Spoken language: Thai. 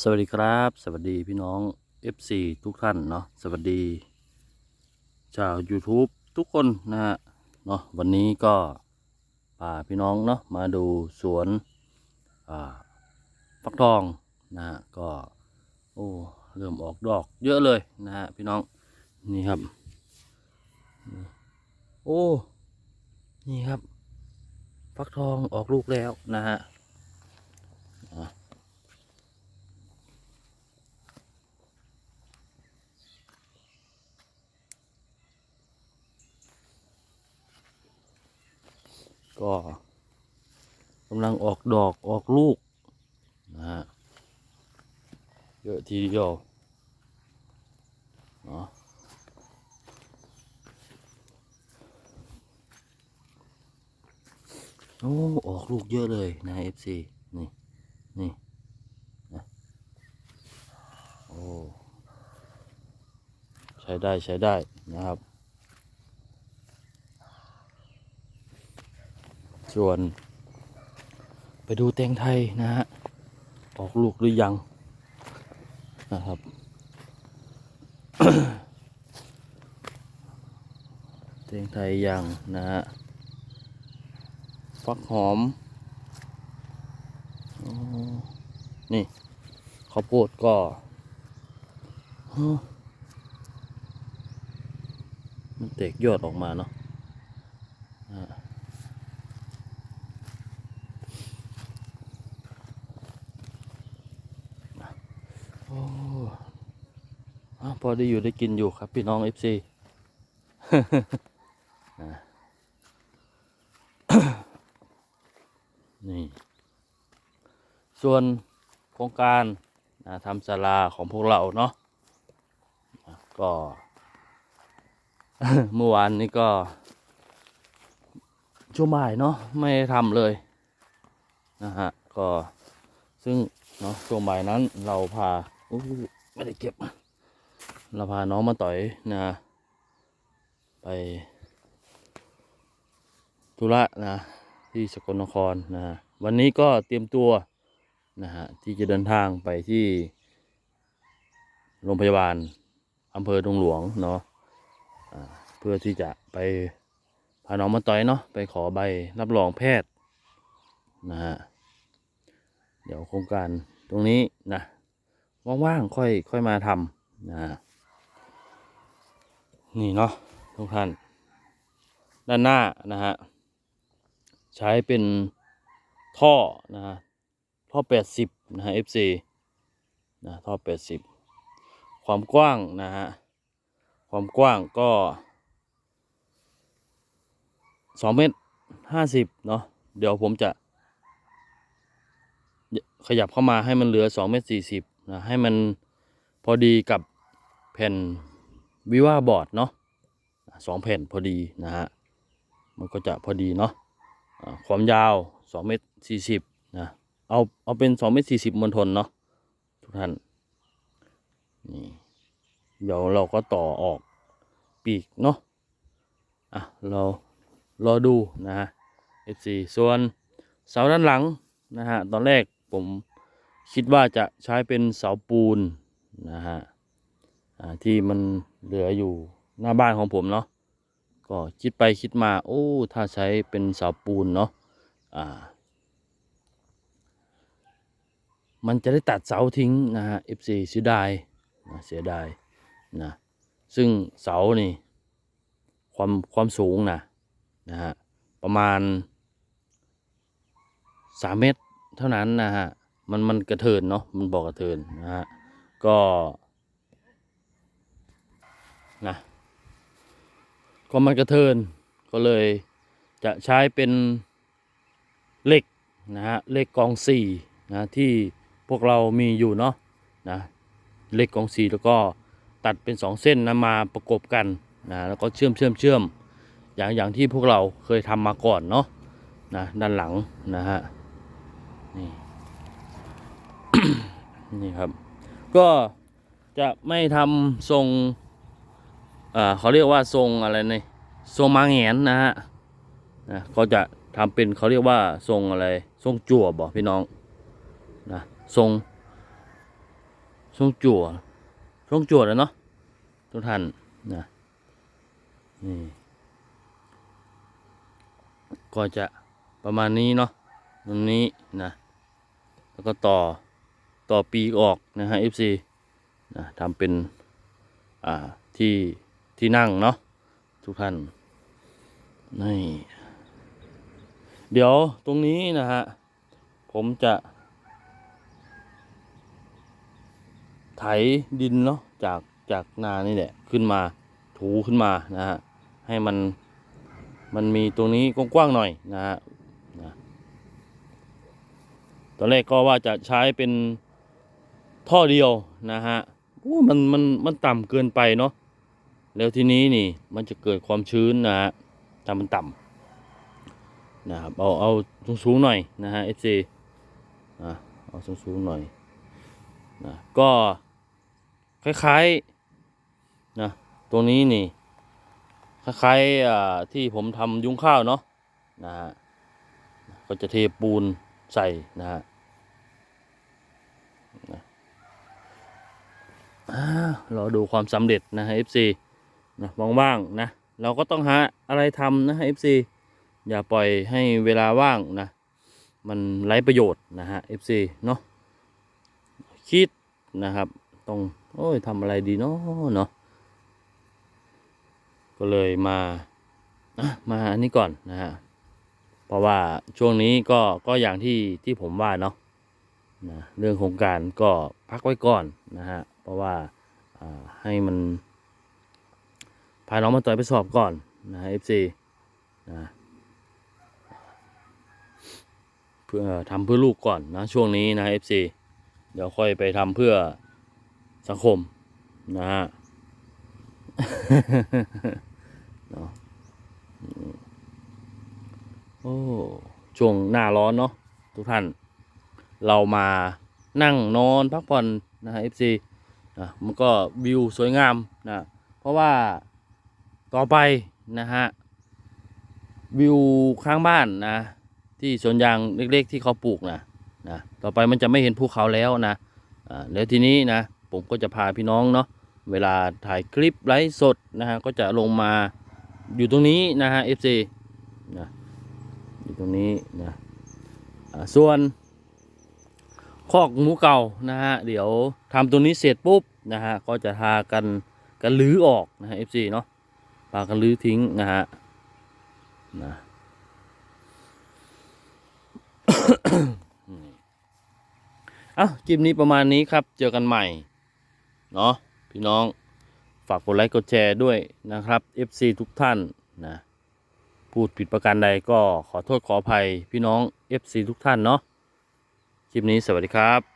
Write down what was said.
สวัสดีครับ สวัสดีพี่น้อง FC ทุกท่านเนาะสวัสดีชาว YouTube ทุกคนนะฮะเนาะวันนี้ก็พาพี่น้องเนาะมาดูสวนฟักทองนะฮะก็โอ้เริ่มออกดอกเยอะเลยนะฮะพี่น้องนี่ครับ โอ้ นี่ครับ ฟักทองออกลูกแล้วนะฮะ ก็กำลังออกดอกออกลูกนะฮะเยอะทีเดียวเนาะโอ้ ออกลูกเยอะเลยนะ FC นี่ นี่นะโอ้ ใช้ได้ใช้ได้นะครับ ส่วน ไปดูแตงไทยนะฮะ ออกลูกหรือยังนะครับ แตงไทยยังนะฮะ ฟักหอมอนี่ข้าวโพดก็มันเตกยอดออกมาเนาะอ่า โอ้อา พอได้อยู่ได้กินอยู่ครับ พี่น้องเอฟซีนี่ ส่วนโครงการนะทำศาลาของพวกเราเนาะก็เมื่อวานนี้ก็ช่วงบ่ายเนาะไม่ทำเลยนะฮะก็ซึ่งเนาะช่วงบ่ายนั้นเราพาไม่ได้เก็บ เราพาน้องมาต่อยนะ ไปธุระนะ ที่สกลนครนะวันนี้ก็เตรียมตัวนะฮะที่จะเดินทางไปที่โรงพยาบาลอำเภอดงหลวงเนาะเพื่อที่จะไปพาน้องมาต่อยเนาะไปขอใบรับรองแพทย์นะฮะเดี๋ยวโครงการตรงนี้นะว่างๆค่อยค่อยมาทำนะ นี่เนาะทุกท่าน ด้านหน้านะฮะใช้เป็นท่อนะฮะท่อแปดสิบนะฮะ FC นะท่อแปดสิบความกว้างนะฮะความกว้างก็สองเมตรห้าสิบเนาะเดี๋ยวผมจะ ขยับเข้ามาให้มันเหลือ2เมตร40นะให้มันพอดีกับแผ่น วิว่าบอร์ดเนาะสองแผ่นพอดีนะฮะ มันก็จะพอดีเนาะความยาว2เมตร40นะเอาเอาเป็น2เมตร40มณฑลเนาะทุกท่านนี่เดี๋ยวเราก็ต่อออกปีกเนาะอะเรารอดูนะฮะ FC ส่วนเสาด้านหลังนะฮะตอนแรกผมคิดว่าจะใช้เป็นเสาปูนนะฮะ ที่มันเหลืออยู่หน้าบ้านของผมเนาะก็คิดไปคิดมา โอ้ ถ้าใช้เป็นเสาปูนเนาะอ่า มันจะได้ตัดเสาทิ้งนะฮะ FC เสียดายนะเสียดายนะซึ่งเสานี่ ความความสูงนะนะฮะประมาณสามเมตรเท่านั้นนะฮะ มันมันกระเทินเนาะมันบอกกระเทินนะฮะ ก็ นะก็มันกระเทินก็เลยจะใช้เป็นเหล็กนะฮะเหล็กกองสี่นะที่พวกเรามีอยู่เนาะนะเหล็กกองสี่แล้วก็ตัดเป็นสองเส้นนะมาประกบกันนะแล้วก็เชื่อมเชื่อมเชื่อมอย่างอย่างที่พวกเราเคยทำมาก่อนเนาะนะด้านหลังนะฮะนี่นี่ครับ ก็จะไม่ทำทรง เอ่อเขาเรียกว่าทรงอะไรนี่ทรงมาแงนนะฮะนะก็จะทำเป็นเขาเรียกว่าทรงอะไรทรงจั่วบอกพี่น้องนะทรงช่วงจั่วช่วงจั่วแล้วเนาะทุกท่านนะนี่ก็จะประมาณนี้เนาะตรงนี้นะแล้วก็ต่อต่อปีออกนะฮะ FC นะทำเป็นอ่าที่ ที่นั่งเนาะทุกท่านนี่เดี๋ยวตรงนี้นะฮะ ผมจะ ไถดินเนาะจากจากนานี่แหละ ขึ้นมาถูขึ้นมานะฮะ ให้มันมันมีตรงนี้กว้างๆหน่อยนะฮะนะตอนแรกก็ว่าจะใช้เป็นท่อเดียวนะฮะโอ้มันมันมันต่ำเกินไปเนาะ แล้วทีนี้นี่มันจะเกิดความชื้นนะฮะต่ำมันต่ำนะครับเอาเอาสูงๆหน่อยนะฮะ FC อะเอาสูงๆหน่อยนะก็คล้ายๆนะตรงนี้นี่คล้ายๆอ่าที่ผมทำยุ้งข้าวเนาะนะฮะก็จะเทปูนใส่นะฮะนะอ่ารอดูความสำเร็จนะฮะ FC นะว่างๆนะ เราก็ต้องหาอะไรทำนะฮะ FC อย่าปล่อยให้เวลาว่างนะ มันไร้ประโยชน์นะฮะ FC เนาะคิดนะครับต้องโอ้ยทำอะไรดีเนาะเนาะก็เลยมามาอันนี้ก่อนนะฮะเพราะว่าช่วงนี้ก็ก็อย่างที่ที่ผมว่าเนาะนะเรื่องโครงการก็พักไว้ก่อนนะฮะเพราะว่าให้มัน พาน้องมาต่อยไปสอบก่อนนะฮะ FC นะเพื่อทำเพื่อลูกก่อนนะช่วงนี้นะ FC เดี๋ยวค่อยไปทำเพื่อสังคมนะฮะเนาะโอ้ช่วงหน้าร้อนเนาะทุกท่าน เรามานั่งนอนพักผ่อนนะฮะ FC นะมันก็วิวสวยงามนะ เพราะว่า ต่อไปนะฮะวิวข้างบ้านนะ ที่สวนยางเล็กๆ ที่เขาปลูกนะนะต่อไปมันจะไม่เห็นภูเขาแล้วนะอ่าแล้วทีนี้นะผมก็จะพาพี่น้องเนาะเวลาถ่ายคลิปไลฟ์สดนะฮะก็จะลงมาอยู่ตรงนี้นะฮะ FC นะอยู่ตรงนี้นะส่วนคอกหมูเก่านะฮะเดี๋ยวทำตรงนี้เสร็จปุ๊บนะฮะก็จะทากันกันลื้อออกนะฮะ FC เนาะ พากันลื้อทิ้งนะฮะนะเอ้าคลิปนี้ประมาณนี้ครับ เจอกันใหม่ เนาะพี่น้อง ฝากกดไลค์กดแชร์ด้วยนะครับ FC ทุกท่านนะ พูดผิดประการใดก็ขอโทษขออภัยพี่น้อง FC ทุกท่านเนาะ คลิปนี้สวัสดีครับ